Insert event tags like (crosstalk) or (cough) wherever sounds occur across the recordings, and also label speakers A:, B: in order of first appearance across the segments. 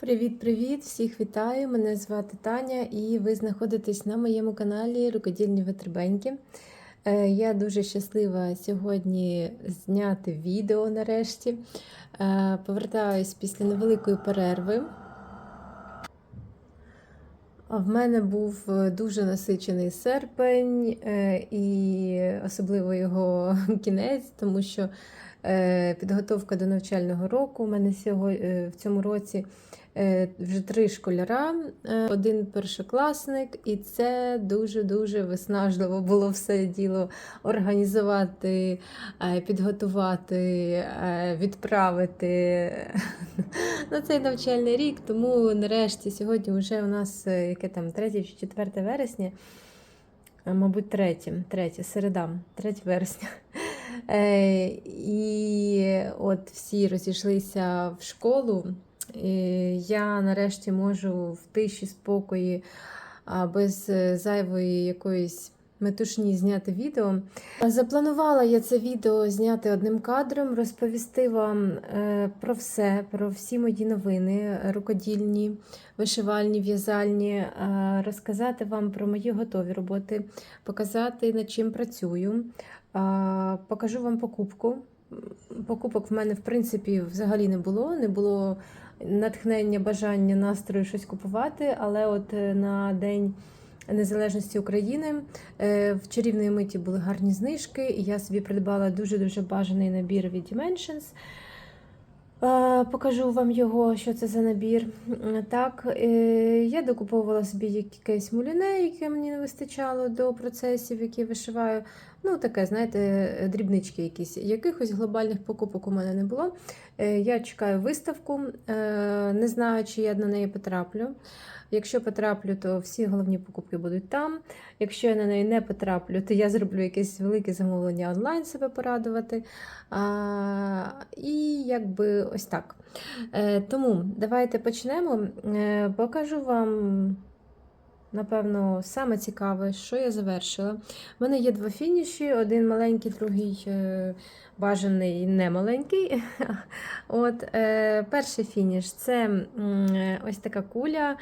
A: Привіт-привіт! Всіх вітаю! Мене звати Таня, і ви знаходитесь на моєму каналі Рукодільні Витребеньки. Е, Я дуже щаслива сьогодні зняти відео нарешті. Е, Повертаюсь після невеликої перерви. В мене був е, дуже насичений серпень, і особливо його (laughs) кінець, тому що підготовка до навчального року. У мене в цьому році вже три школяра, е, один першокласник, і це дуже-дуже виснажливо було все діло організувати, е, підготувати, е, відправити (laughs) на цей навчальний рік. Тому нарешті сьогодні вже у нас е, яке там 3 чи 4 вересня. Мабуть, третє, третє, середа, 3 вересня. Е, і от всі розійшлися в школу. Я нарешті можу в тиші спокої, без е, зайвої якоїсь метушні зняти відео. Запланувала я це відео зняти одним кадром, розповісти вам е, про все, про всі мої новини, рукодільні, вишивальні, в'язальні, е, розказати вам про мої готові роботи, показати над чим працюю. Покажу вам покупку. Покупок в мене, в принципі, взагалі не було. Не було натхнення, бажання, настрою щось купувати, але от е, на День Незалежності України е, в чарівної миті були гарні знижки, і я собі придбала дуже-дуже бажаний набір від Dimensions. Е, Покажу вам його, що це за набір. Так, я докуповувала собі якесь муліне, яке мені не вистачало до процесів, які вишиваю. Ну, таке, знаєте, дрібнички якісь. Якихось глобальних покупок у мене не було. Е, Я чекаю виставку, е, не знаю, чи я на неї потраплю. Якщо потраплю, то всі головні покупки будуть там. Якщо я на неї не потраплю, то я зроблю якесь велике замовлення онлайн себе порадувати. А, і якби ось так. Е, тому давайте почнемо. Е, покажу вам. Напевно, саме цікаве, що я завершила. У мене є два фініші: один маленький, другий е, бажаний не маленький. (laughs) От, е, перший фініш це е, ось така куля.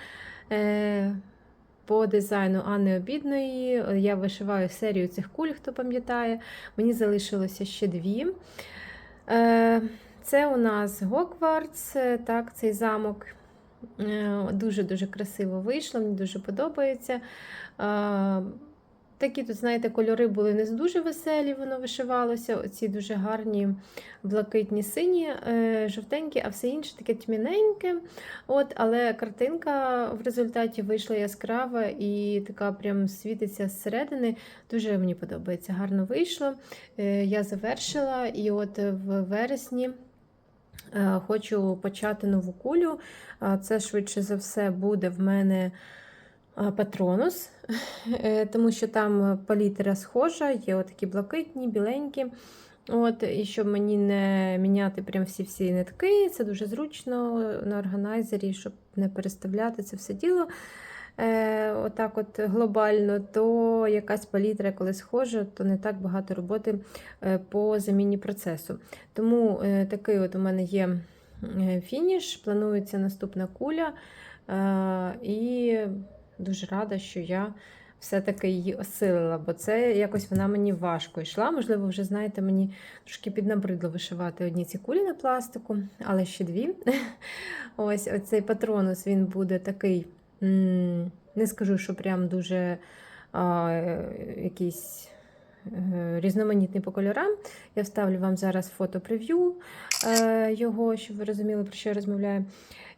A: По дизайну Анни Обідної. Я вишиваю серію цих куль, хто пам'ятає. Мені залишилося ще дві. Це у нас Гоквардс, так, цей замок. Е, Дуже-дуже красиво вийшло, мені дуже подобається. Е, Такі тут, знаєте, кольори були не дуже веселі, воно вишивалося. Оці дуже гарні блакитні сині, е, жовтенькі, а все інше таке тьмяненьке. От, але картинка в результаті вийшла яскрава і така прям світиться зсередини. Дуже мені подобається, гарно вийшло. Я завершила, і от в вересні. Е, Хочу почати нову кулю. А Це швидше за все буде в мене патронус, (laughs) е, тому що там палітра схожа, є отакі блакитні, біленькі. От, І щоб мені не міняти прям всі-всі нитки, це дуже зручно на органайзері, щоб не переставляти це все діло. Е, Отак от глобально, то якась палітра, коли схожа, то не так багато роботи е, по заміні процесу. Тому е, такий от у мене є е, фініш, планується наступна куля. Е, І дуже рада, що я все-таки її осилила, бо це якось вона мені важко йшла. Можливо, вже знаєте, мені трошки піднабридло вишивати одні ці кулі на пластику, але ще дві. (laughs) Ось оцей патронус він буде такий. Не скажу, що прям дуже а, якийсь е, різноманітний по кольорам. Я вставлю вам зараз фото прев'ю е, його, щоб ви розуміли, про що я розмовляю.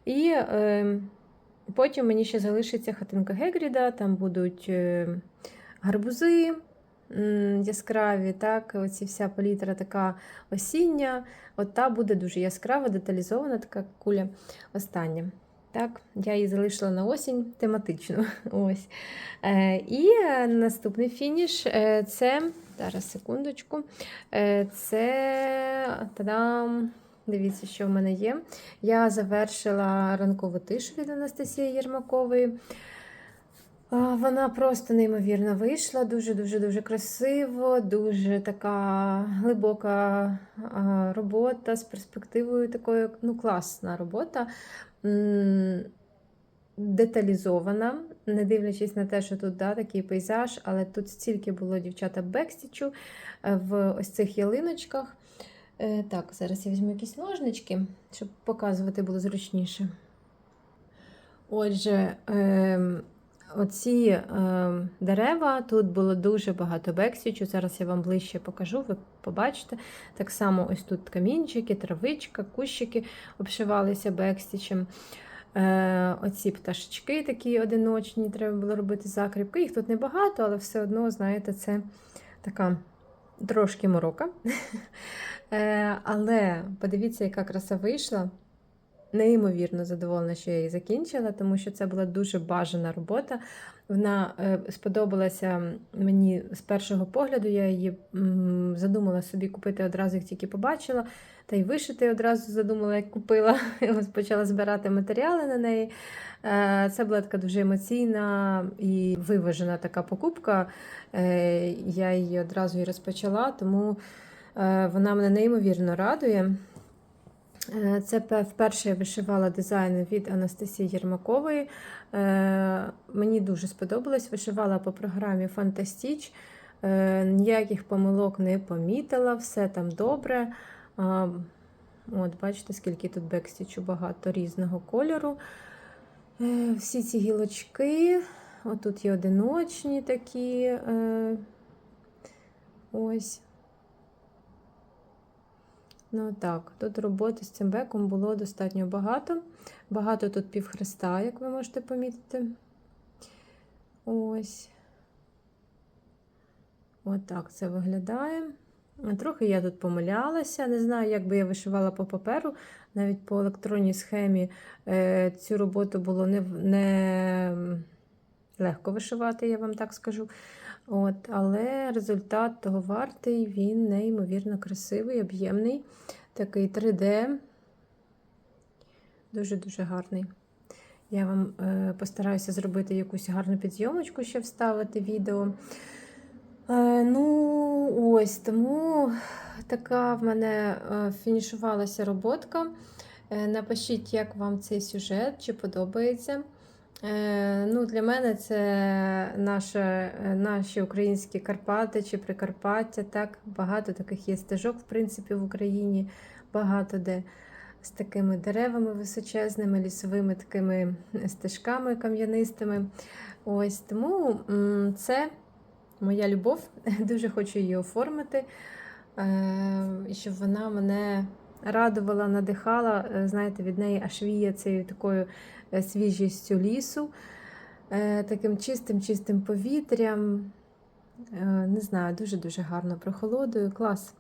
A: І е, потім мені ще залишиться хатинка Гегріда, там будуть е, гарбузи яскраві, так, оці вся палітра така осіння. От та буде дуже яскрава, деталізована така куля остання. Так, я її залишила на осінь тематично. (laughs) Ось. Е, і е, наступний фініш е, це. Зараз секундочку. Е, це. Та-дам! Дивіться, що в мене є. Я завершила ранкову тишу від Анастасії Єрмакової. Вона просто неймовірно вийшла, дуже-дуже-дуже красиво, дуже така глибока робота з перспективою такою, ну, класна робота. Деталізована, не дивлячись на те, що тут да, такий пейзаж, але тут стільки було дівчата бекстічу е, в ось цих ялиночках. Е, Так, зараз я візьму якісь ножнички, щоб показувати було зручніше. Отже, ем, оці ем, дерева, тут було дуже багато бекстічу. Зараз я вам ближче покажу, ви побачите. Так само ось тут камінчики, травичка, кущики обшивалися бекстічем. Е, Оці пташечки такі одиночні, треба було робити закріпки. Їх тут небагато, але все одно, знаєте, це така трошки морока. (laughs) Е, Але подивіться, яка краса вийшла. Неймовірно задоволена, що я її закінчила, тому що це була дуже бажана робота. Вона е, сподобалася мені з першого погляду. Я її задумала собі купити одразу, як тільки побачила, та й вишити одразу задумала, як купила. (laughs) Почала збирати матеріали на неї. Е, Це була така дуже емоційна і виважена така покупка. Е, Я її одразу і розпочала, тому вона мене неймовірно радує. Е, Це вперше я вишивала дизайн від Анастасії Єрмакової. Е, Мені дуже сподобалось. Вишивала по програмі Фантастіч. Е, Ніяких помилок не помітила, все там добре. От, бачите, скільки тут бекстічу багато різного кольору. Всі ці гілочки. Отут є одиночні такі. Ось. Ну так, тут роботи з цим беком було достатньо багато. Багато тут півхреста, як ви можете помітити. Ось. Отак це виглядає. Трохи я тут помилялася. Не знаю, як би я вишивала по паперу. Навіть по електронній схемі е, цю роботу було не, не легко вишивати, я вам так скажу. От, але результат того вартий, він неймовірно красивий, об'ємний, такий 3D. Дуже-дуже гарний. Я вам е, постараюся зробити якусь гарну підйомочку, ще вставити відео. Е, ну, ось тому така в мене е, фінішувалася роботка. Е, напишіть, як вам цей сюжет, чи подобається. Е, ну, Для мене це наше, е, наші українські Карпати чи Прикарпаття. Так, Багато таких є стежок, в принципі, в Україні, багато де з такими деревами височезними, лісовими такими стежками кам'янистими. Ось Тому це моя любов. (laughs) Дуже хочу її оформити, е, щоб вона мене радувала, надихала. Е, Знаєте, від неї аж віє цією такою е, свіжістю лісу, е, таким чистим, чистим повітрям. Не знаю, дуже-дуже гарно прохолодою, клас.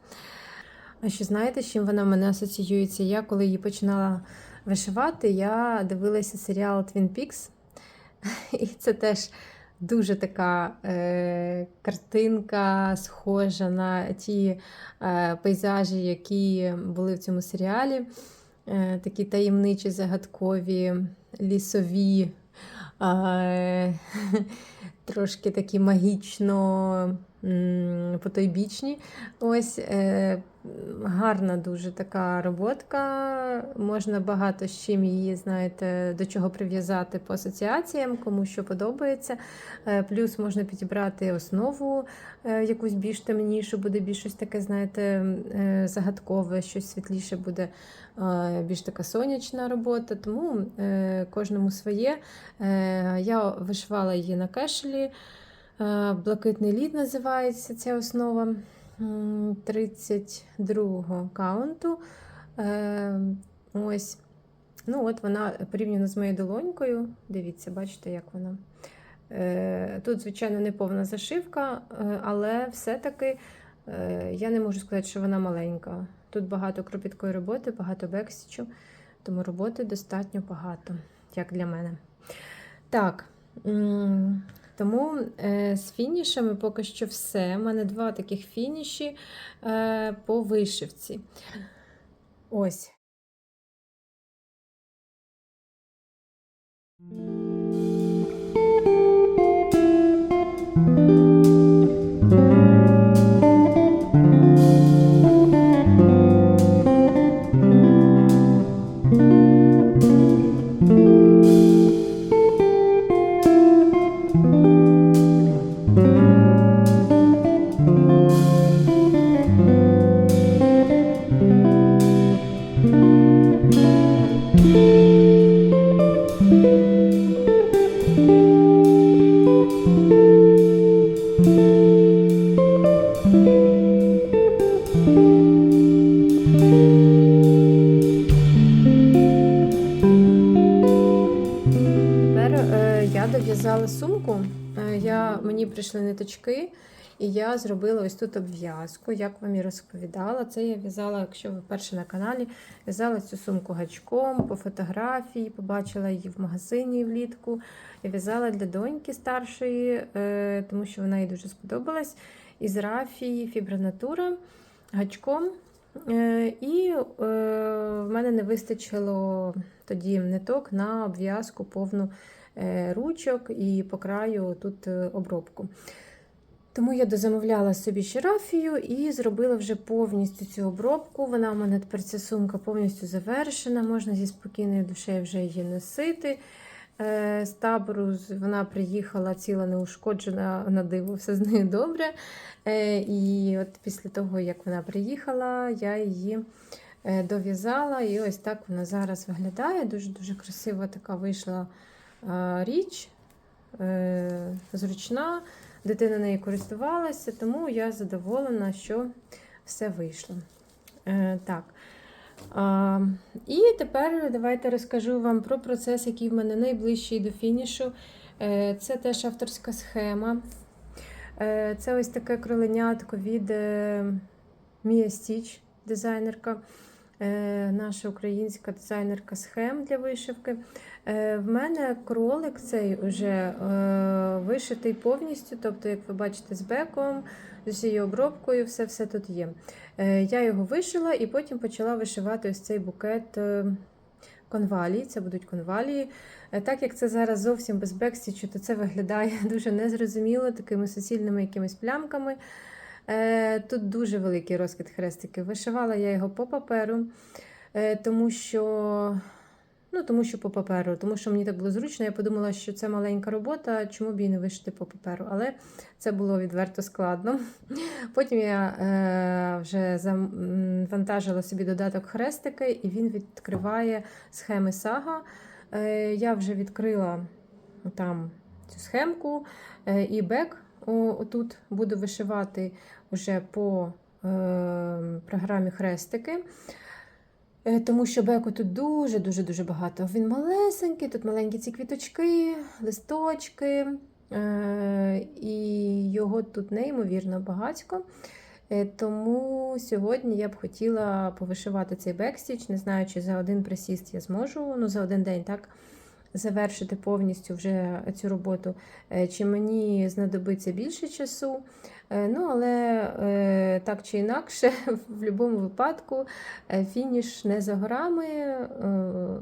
A: А ще знаєте, з чим вона в мене асоціюється? Я коли її починала вишивати, я дивилася серіал Twin Peaks. (laughs) І це теж дуже така е, картинка, схожа на ті е, пейзажі, які були в цьому серіалі. Е, такі таємничі, загадкові, лісові, е, (laughs) трошки такі магічно потойбічні. Ось е, гарна дуже така роботка. Можна багато з чим її, знаєте, до чого прив'язати по асоціаціям, кому що подобається. Е, Плюс можна підібрати основу е, якусь більш темнішу, буде більш щось таке, знаєте, е, загадкове, щось світліше буде, більш така сонячна робота. Тому кожному своє. Я вишивала її на кешелі. Е, Блакитний лід називається ця основа. М, 32-го каунту. Е, Ось. Ну, от вона порівняно з моєю долонькою. Дивіться, бачите, як вона. Е, Тут, звичайно, не повна зашивка, е, але все-таки е, я не можу сказати, що вона маленька. Тут багато кропіткої роботи, багато бекстічу, тому роботи достатньо багато, як для мене. Так. Тому е, з фінішами поки що все. У мене два таких фініші е, по вишивці. Ось. Прийшли і я зробила ось тут обв'язку, як вам і розповідала. Це я в'язала, якщо ви перші на каналі, в'язала цю сумку гачком по фотографії, побачила її в магазині влітку. Я в'язала для доньки старшої, е, тому що вона їй дуже сподобалась. Із рафії фібронатура гачком. Е, І е, в мене не вистачило тоді ниток на обв'язку повну ручок і по краю тут обробку. Тому я дозамовляла собі ще і зробила вже повністю цю обробку. Вона у мене тепер ця сумка повністю завершена, можна зі спокійною душею вже її носити. Е, З табору вона приїхала ціла неушкоджена на диво, все з нею добре. Е, І от після того, як вона приїхала, я її е, дов'язала. І ось так вона зараз виглядає. Дуже-дуже красива така вийшла річ, зручна. Дитина нею користувалася, тому я задоволена, що все вийшло. Е, Так. А, і тепер давайте розкажу вам про процес, який в мене найближчий до фінішу. Е, Це теж авторська схема. Е, Це ось таке кроленятко від е, Mia Stitch, дизайнерка, е, наша українська дизайнерка схем для вишивки. Е, В мене кролик цей вже е, вишитий повністю, тобто, як ви бачите, з беком, з усією обробкою, все все тут є. Е, Я його вишила і потім почала вишивати ось цей букет е, конвалій. Це будуть конвалії. Е, Так як це зараз зовсім без бекстічу, то це виглядає (laughs) дуже незрозуміло, такими суцільними якимись плямками. Е, Тут дуже великий розкид хрестиків. Вишивала я його по паперу, е, тому що. Ну, тому що по паперу, тому що мені так було зручно. Я подумала, що це маленька робота, чому б її не вишити по паперу. Але це було відверто складно. (laughs) Потім я е, вже завантажила собі додаток хрестики, і він відкриває схеми сага. Е, я вже відкрила там цю схемку е, і бек. Отут буду вишивати вже по е, програмі хрестики. Е, Тому що беку тут дуже-дуже дуже багато. Він малесенький, тут маленькі ці квіточки, листочки, е, і його тут неймовірно багатько. Тому сьогодні я б хотіла повишивати цей бекстіч. Не знаю, чи за один присіст я зможу, ну за один день так завершити повністю вже цю роботу. Е, Чи мені знадобиться більше часу. Е, Ну, але е, так чи інакше, (laughs) в будь-якому випадку е, фініш не за горами, е,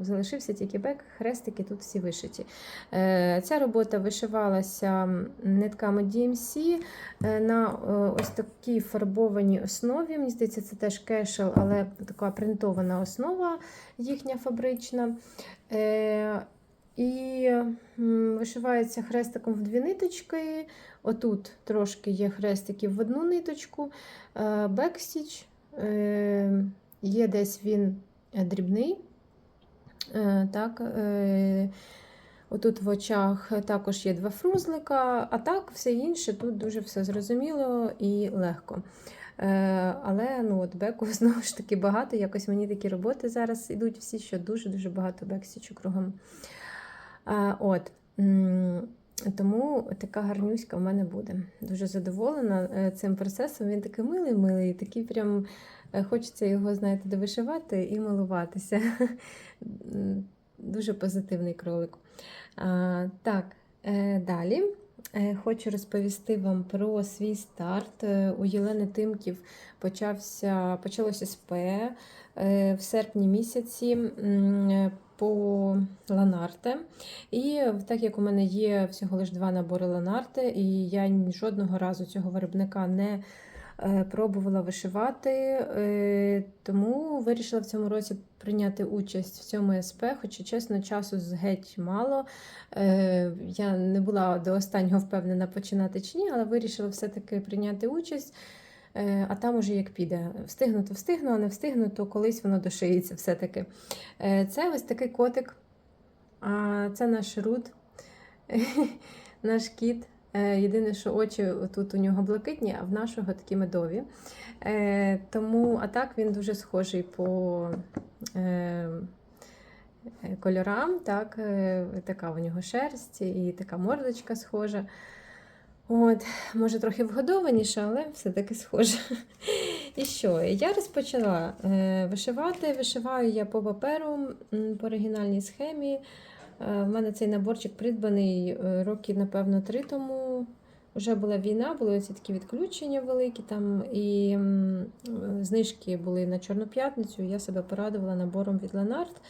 A: залишився тільки бек, хрестики тут всі вишиті. Е, Ця робота вишивалася нитками DMC е, на е, ось такій фарбованій основі. Мені здається, це теж кешел, але така принтована основа їхня фабрична. І вишивається хрестиком в дві ниточки. Отут трошки є хрестиків в одну ниточку. Е, Бекстіч. Е, Є десь він е, дрібний. Так, Отут в очах також є два фрузлика, а так все інше тут дуже все зрозуміло і легко. Але ну, от беку (laughs) знову ж таки багато. Якось мені такі роботи зараз йдуть всі, що дуже-дуже багато бекстічу кругом. От. Тому така гарнюська в мене буде. Дуже задоволена е, цим процесом. Він такий милий-милий, такий прям е, хочеться його, знаєте, довишивати і милуватися. (laughs) Дуже позитивний кролик. Так, е, далі. Хочу розповісти вам про свій старт. У Єлени Тимків почався, почалося СП в серпні місяці по Ланарте. І так як у мене є всього лише два набори Ланарте, і я жодного разу цього виробника не е, пробувала вишивати, е, тому вирішила в цьому році прийняти участь в цьому СП, хоча, чесно, часу геть мало. Е, Я не була до останнього впевнена починати чи ні, але вирішила все-таки прийняти участь. Е, А там уже як піде. Встигну, то встигну, а не встигну, то колись воно дошиється все-таки. Е, Це ось такий котик. А це наш Рут, (laughs) наш кіт. Е, Єдине, що очі тут у нього блакитні, а в нашого такі медові. Тому, а так він дуже схожий по, кольорам. Так, така у нього шерсть і така мордочка схожа. От, може, трохи вгодованіша, але все-таки схоже. І що? Я розпочала е, вишивати. Вишиваю я по паперу по оригінальній схемі. Е, в мене цей наборчик придбаний е, роки, напевно, три тому. Вже була війна, були ці такі відключення великі там, і знижки були на Чорну п'ятницю. Я себе порадувала набором від Ленард.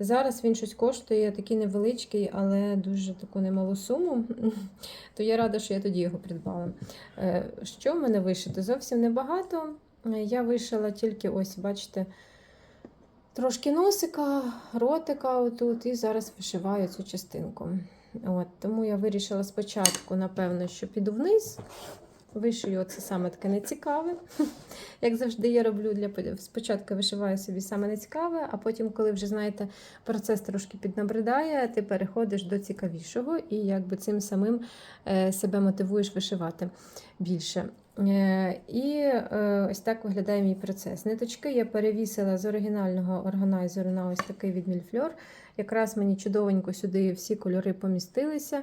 A: Зараз він щось коштує такий невеличкий, але дуже таку немалу суму. (laughs) То я рада, що я тоді його придбала. Е, Що в мене вишити? Зовсім небагато. Е, Я вишила тільки, ось, бачите, трошки носика, ротика отут, і зараз вишиваю цю частинку. От, тому я вирішила спочатку, напевно, що піду вниз. Вишию це саме таке нецікаве. (laughs) Як завжди, я роблю для спочатку вишиваю собі саме нецікаве, а потім, коли вже знаєте, процес трошки піднабридає, ти переходиш до цікавішого і якби цим самим е, себе мотивуєш вишивати більше. Е, І е, ось так виглядає мій процес. Ниточки я перевісила з оригінального органайзеру на ось такий від Мільфльор. Якраз мені чудовенько сюди всі кольори помістилися.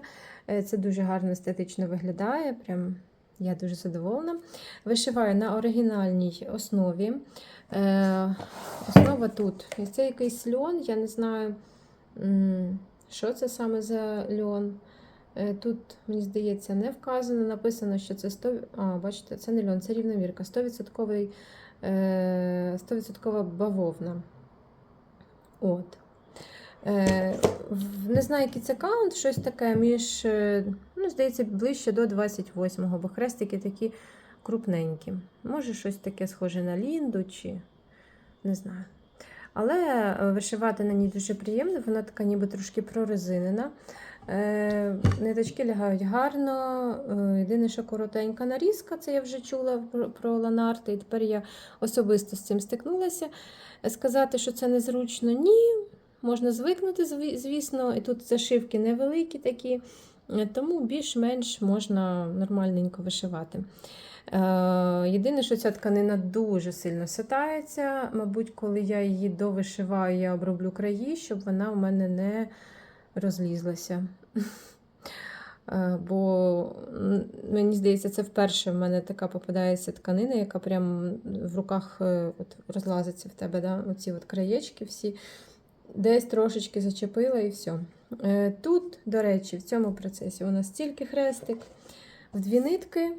A: Це дуже гарно естетично виглядає. Прям я дуже задоволена. Вишиваю на оригінальній основі. Е, Основа тут. Це якийсь льон, я не знаю, що це саме за льон. Е, Тут, мені здається, не вказано, написано, що це 100... А, бачите, це не льон, це рівномірка. 100%, е, 100% бавовна. От. Е, не знаю, який це каунт, щось таке між, е, ну, здається, ближче до 28-го, бо хрестики такі крупненькі. Може, щось таке схоже на лінду чи не знаю. Але е, вишивати на ній дуже приємно, вона така ніби трошки прорезинена. Ниточки лягають гарно. Єдине, що коротенька нарізка, це я вже чула про ланарти, і тепер я особисто з цим стикнулася. Сказати, що це незручно, ні. Можна звикнути, звісно, і тут зашивки невеликі такі, е, тому більш-менш можна нормальненько вишивати. Е, Єдине, що ця тканина дуже сильно сатається. Мабуть, коли я її довишиваю, я оброблю краї, щоб вона у мене не розлізлася. Е, Бо мені здається, це вперше в мене така попадається тканина, яка прям в руках от, розлазиться в тебе. Да? Оці от краєчки всі. Десь трошечки зачепила і все. Е, Тут, до речі, в цьому процесі у нас тільки хрестик в дві нитки.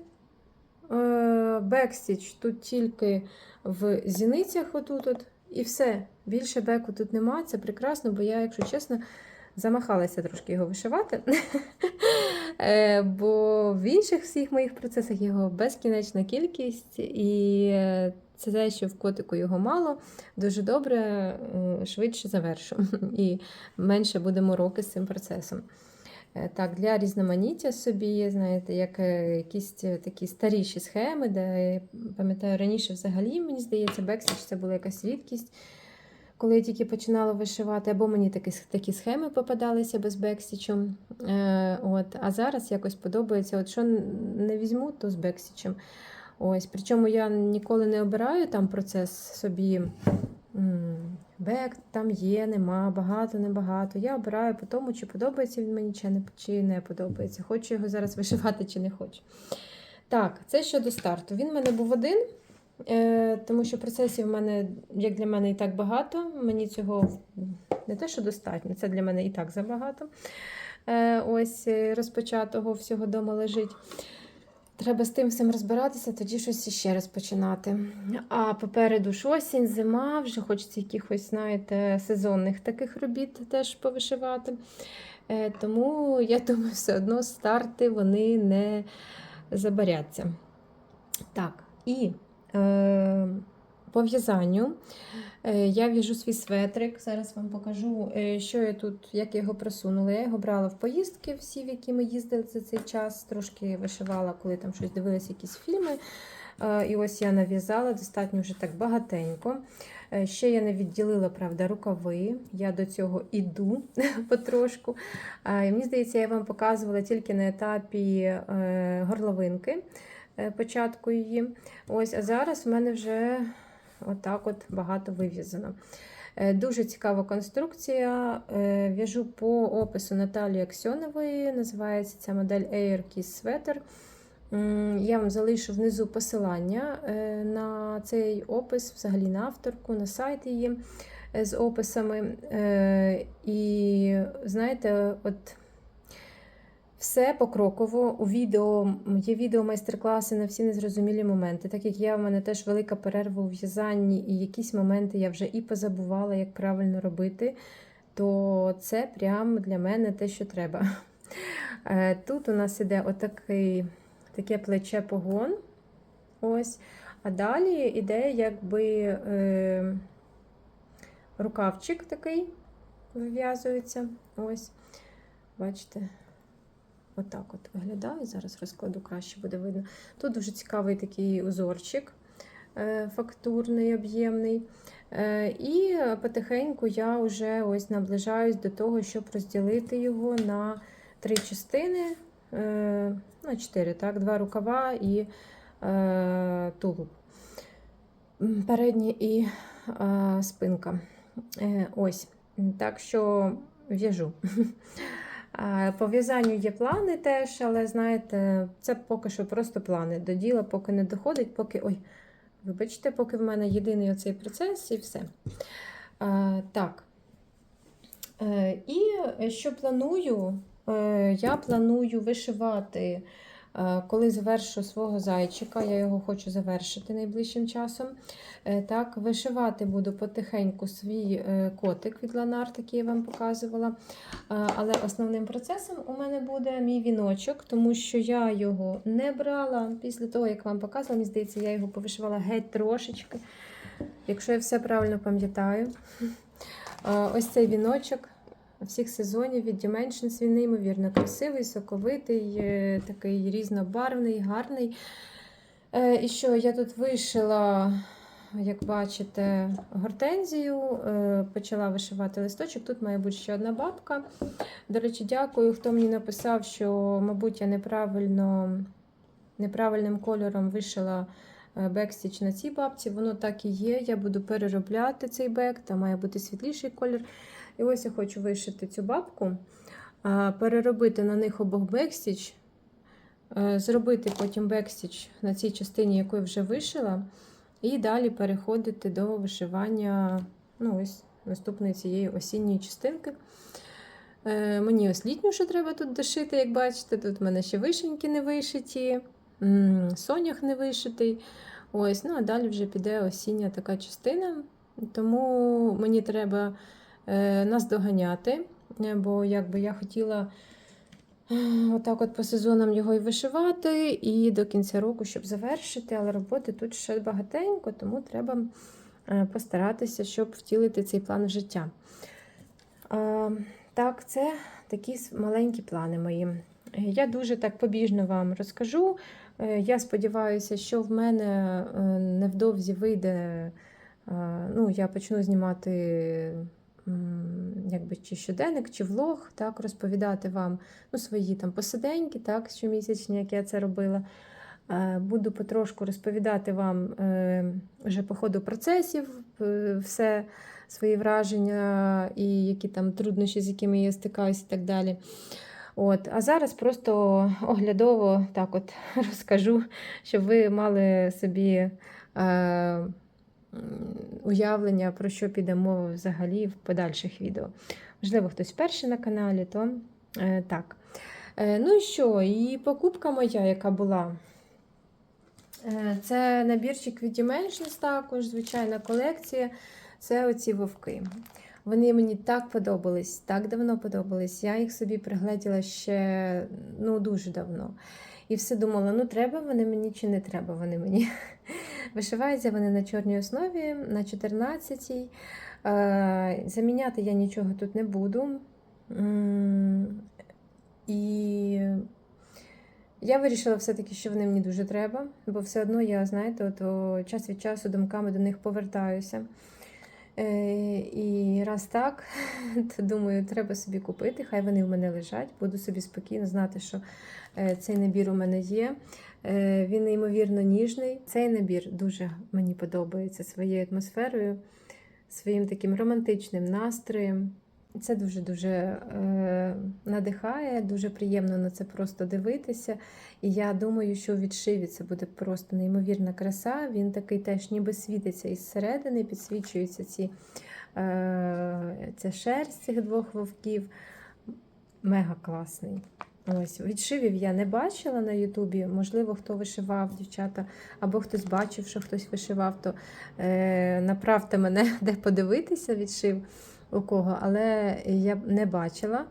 A: Бексіч Бекстіч тут тільки в зіницях, отут от, і все. Більше беку тут нема. Це прекрасно, бо я, якщо чесно, замахалася трошки його вишивати. (laughs) Е, Бо в інших всіх моїх процесах його безкінечна кількість, і е, це те, що в котику його мало, дуже добре, швидше завершу. (laughs) І менше будемо роки з цим процесом. Е, Так, для різноманіття собі, знаєте, як якісь такі старіші схеми, де я пам'ятаю раніше взагалі, мені здається, бексіч це була якась рідкість. Коли я тільки починала вишивати, або мені такі, такі схеми попадалися без бексічу. Е, от, а зараз якось подобається, от що не візьму, то з бексічем. Ось, причому я ніколи не обираю там процес собі. Бек там є, нема, багато, небагато. Я обираю по тому, чи подобається він мені, чи не, чи не подобається. Хочу його зараз (laughs) вишивати, чи не хочу. Так, це щодо старту. Він в мене був один, тому що процесів в мене, як для мене, і так багато. Мені цього не те, що достатньо, це для мене і так забагато. Е, ось е, розпочатого всього дома лежить. Треба з тим всім розбиратися, тоді щось іще розпочинати. А попереду ж осінь, зима, вже хочеться якихось, знаєте, сезонних таких робіт теж повишивати. Е, Тому я (laughs) думаю, все одно старти вони не забаряться. Так, і е, по в'язанню е, я в'яжу свій светрик. Зараз вам покажу, е, що я тут, як я його просунула. Я його брала в поїздки, всі, в які ми їздили за цей час. Трошки вишивала, коли там щось дивилася, якісь фільми. Е, І ось я нав'язала достатньо вже так багатенько. Е, Ще я не відділила, правда, рукави. Я до цього іду (laughs) потрошку. Е, мені здається, я вам показувала тільки на етапі е, горловинки, е, початку її. Ось, а зараз в мене вже отак от багато вив'язано. Е, Дуже цікава конструкція. Е, В'яжу по опису Наталії Аксьонової. Називається ця модель Air Kiss Sweater. Я вам залишу внизу посилання е, на цей опис, взагалі на авторку, на сайт її е, з описами. Е, І знаєте, от. Все покроково у відео є відео майстер-класи на всі незрозумілі моменти. Так як я в мене теж велика перерва у в'язанні, і якісь моменти я вже і позабувала, як правильно робити, то це прям для мене те, що треба. Е, Тут у нас іде отакий, таке плече погон. Ось. А далі іде якби е, рукавчик такий вив'язується. Ось. Бачите? Отак от виглядає. Зараз розкладу краще буде видно. Тут дуже цікавий такий узорчик е, фактурний, об'ємний. Е, І потихеньку я вже ось наближаюсь до того, щоб розділити його на три частини, е, на чотири, так, два рукава і тулуб. М, Передні і спинка. Ось. Так що в'яжу. (laughs) По в'язанню є плани теж, але знаєте, це поки що просто плани. До діла поки не доходить, поки. Ой, вибачте, поки в мене єдиний оцей процес і все. А, так. Е, І що планую? Е, Я планую вишивати, коли завершу свого зайчика, я його хочу завершити найближчим часом. Е, Так, вишивати буду потихеньку свій е, котик від Ланарт, який я вам показувала. Е, Але основним процесом у мене буде мій віночок, тому що я його не брала після того, як вам показувала. Мені здається, я його повишивала геть трошечки, якщо я все правильно пам'ятаю. Е, Ось цей віночок всіх сезонів від Dimensions. Він неймовірно красивий, соковитий, е, такий різнобарвний, гарний. Е, І що я тут вишила, як бачите, гортензію, е, почала вишивати листочок. Тут має бути ще одна бабка. До речі, дякую, хто мені написав, що, мабуть, я неправильно, неправильним кольором вишила бекстіч на цій бабці. Воно так і є. Я буду переробляти цей бек, там має бути світліший колір. І ось я хочу вишити цю бабку, переробити на них обох бекстіч, е, зробити потім бекстіч на цій частині, яку я вже вишила, і далі переходити до вишивання ну, ось, наступної цієї осінньої частинки. Е, Мені ось літню ще треба тут дошити, як бачите. Тут в мене ще вишеньки не вишиті, сонях не вишитий. Ось, ну а далі вже піде осіння така частина. Тому мені треба нас доганяти, е, бо якби я хотіла е, отак от по сезонам його і вишивати, і до кінця року, щоб завершити, але роботи тут ще багатенько, тому треба е, постаратися, щоб втілити цей план в життя. Е, Так, це такі маленькі плани мої. Е, Я дуже так побіжно вам розкажу. Е, Я сподіваюся, що в мене е, невдовзі вийде. е, Ну, я почну знімати якби, чи щоденник, чи влог, так, розповідати вам ну, свої там посиденьки, так, щомісячні, як я це робила. Е, Буду потрошку розповідати вам е, вже по ходу процесів, е, все свої враження і які там труднощі, з якими я стикаюся і так далі. От, а зараз просто оглядово так от (laughs) розкажу, щоб ви мали собі уявлення, про що піде мова взагалі в подальших відео. Можливо, хтось перший на каналі, то е, так. Е, ну і що? І покупка моя, яка була. Е, Це набірчик від Dimensions також, звичайна колекція. Це оці вовки. Вони мені так подобались, так давно подобались. Я їх собі пригледіла ще ну, дуже давно. І все думала, ну треба вони мені чи не треба вони мені. Вишиваються вони на чорній основі, на 14-й. Е, Заміняти я нічого тут не буду. І я вирішила все-таки, що вони мені дуже треба, бо все одно я, знаєте, от, час від часу думками до них повертаюся. Е, і раз так, (laughs) то думаю, треба собі купити, хай вони в мене лежать, буду собі спокійно знати, що е, цей набір у мене є. Е, він неймовірно ніжний. Цей набір дуже мені подобається своєю атмосферою, своїм таким романтичним настроєм. Це дуже-дуже е, надихає, дуже приємно на це просто дивитися. І я думаю, що у відшиві це буде просто неймовірна краса. Він такий теж ніби світиться із середини, підсвічуються ці, е, ця шерсть цих двох вовків. Мега класний. Ось, відшивів я не бачила на Ютубі. Можливо, хто вишивав, дівчата, або хтось бачив, що хтось вишивав, то е, направте мене, (laughs) де подивитися відшив у кого, але я не бачила.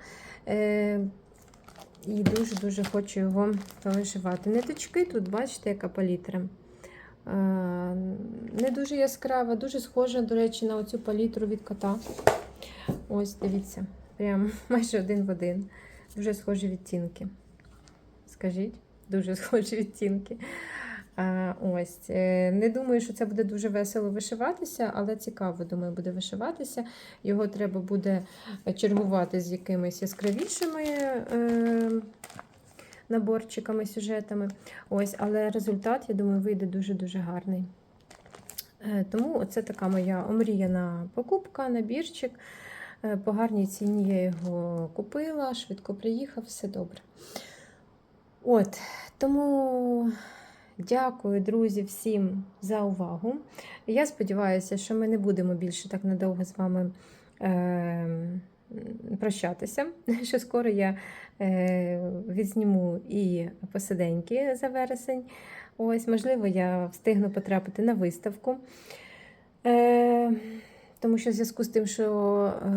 A: Е, і дуже-дуже хочу його повишивати. Ниточки тут, бачите, яка палітра. Е, не дуже яскрава, дуже схожа, до речі, на оцю палітру від кота. Ось, дивіться, прям (laughs) майже один в один. Дуже схожі відтінки. Скажіть, дуже (laughs) схожі відтінки. А, ось. е, Не думаю, що це буде дуже весело вишиватися, але цікаво, думаю, буде вишиватися. Його треба буде чергувати з якимись яскравішими е, наборчиками, сюжетами. Ось, але результат, я думаю, вийде дуже-дуже гарний. Е, Тому це така моя омріяна покупка, набірчик. Е, По гарній ціні я його купила, швидко приїхав, все добре. От, тому дякую, друзі, всім за увагу. Я сподіваюся, що ми не будемо більше так надовго з вами е, прощатися. (laughs) Що скоро я е, відзніму і посиденьки за вересень. Ось, можливо, я встигну потрапити на виставку. Е, тому що в зв'язку з тим, що е,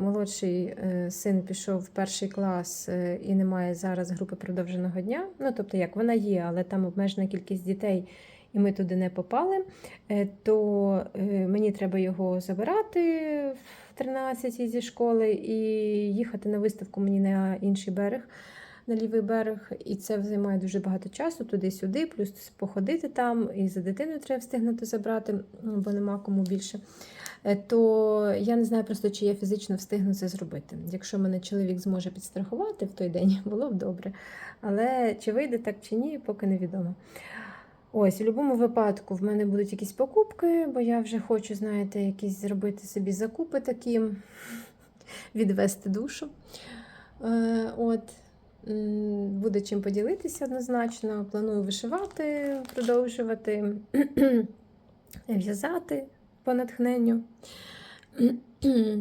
A: молодший е, син пішов в перший клас е, і немає зараз групи продовженого дня. Ну, тобто, як вона є, але там обмежена кількість дітей, і ми туди не попали, е, то е, мені треба його забирати в 13 зі школи і їхати на виставку мені на інший берег. На лівий берег, і це займає дуже багато часу туди-сюди, плюс походити там, і за дитиною треба встигнути забрати, бо нема кому більше. Е, То я не знаю просто, чи я фізично встигну це зробити. Якщо мене чоловік зможе підстрахувати в той день, (laughs) було б добре. Але чи вийде так чи ні, поки невідомо. Ось, в будь-якому випадку в мене будуть якісь покупки, бо я вже хочу, знаєте, якісь зробити собі закупи такі, (laughs) відвести душу. Е, От. Буде чим поділитися однозначно. Планую вишивати, продовжувати, (clears throat) в'язати по натхненню. (clears throat)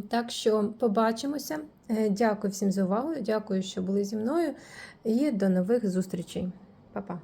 A: Так що побачимося. Е, Дякую всім за увагу. Дякую, що були зі мною. І до нових зустрічей. Па-па.